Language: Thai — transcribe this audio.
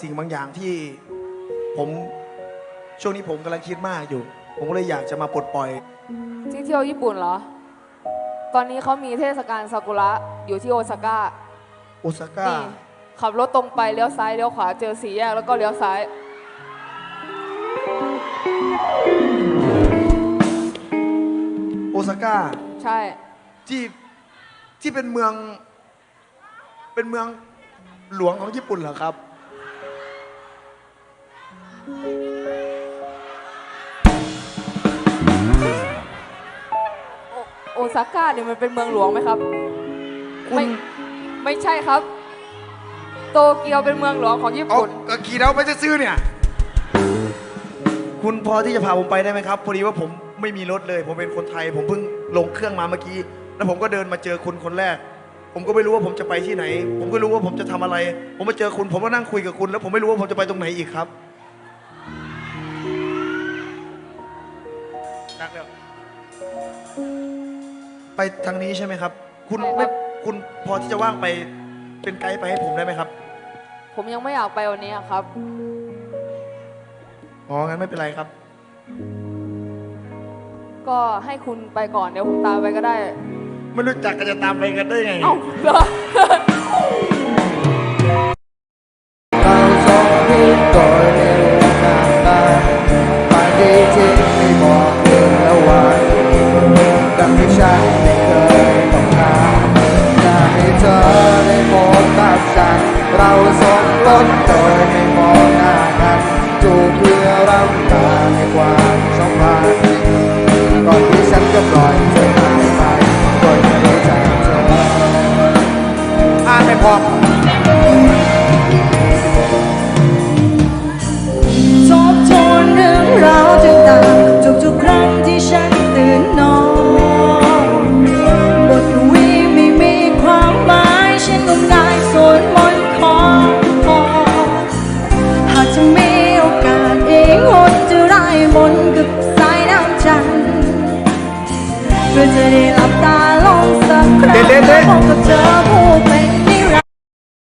สิ่งบางอย่างที่ผมช่วงนี้ผมกำลังคิดมากอยู่ ผมก็เลยอยากจะมาปลดปล่อย ที่เที่ยวญี่ปุ่นเหรอ ตอนนี้เขามีเทศกาลซากุระอยู่ที่โอซาก้า โอซาก้า นี่ขับรถตรงไปเลี้ยวซ้ายเลี้ยวขวาเจอสี่แยกแล้วก็เลี้ยวซ้าย โอซาก้าใช่ ที่ที่เป็นเมือง เป็นเมืองหลวงของญี่ปุ่นเหรอครับ ซาก้าเนี่ยมันเป็นเมืองหลวงไหมครับ คุณไม่ไม่ใช่ครับ โตเกียวเป็นเมืองหลวงของญี่เอาปุ่นก็ขี่เราไปซื้อๆเนี่ย คุณพอที่จะพาผมไปได้ไหมครับ พอดีว่าผมไม่มีรถเลย ผมเป็นคนไทย ผมเพิ่งลงเครื่องมาเมื่อกี้ แล้วผมก็เดินมาเจอคุณคนแรก ผมก็ไม่รู้ว่าผมจะไปที่ไหน ผมก็รู้ว่าผมจะทำอะไร ผมมาเจอคุณ ผมก็นั่งคุยกับคุณ แล้วผมไม่รู้ว่าผมจะไปตรงไหนอีกครับดักแล้ว ไปทางนี้ใช่ไหมครับ คุณใช่ครับไม่คุณพอที่จะว่างไปเป็นไกด์ไปให้ผมได้ไหมครับ ผมยังไม่อยากไปวันนี้อะครับ อ๋อ งั้นไม่เป็นไรครับ ก็ให้คุณไปก่อนเดี๋ยวผมตามไปก็ได้ ไม่รู้จักกันจะตามไปกันได้ไง เอ้าเหรอ ล้นโดยไม่มองหน้ากันจูบเพื่อรำลาในความสัมพันธ์ก่อนที่ฉันจะปล่อยเธอหายไปโดยไม่รู้จักเธออ่านไม่พอ เพื่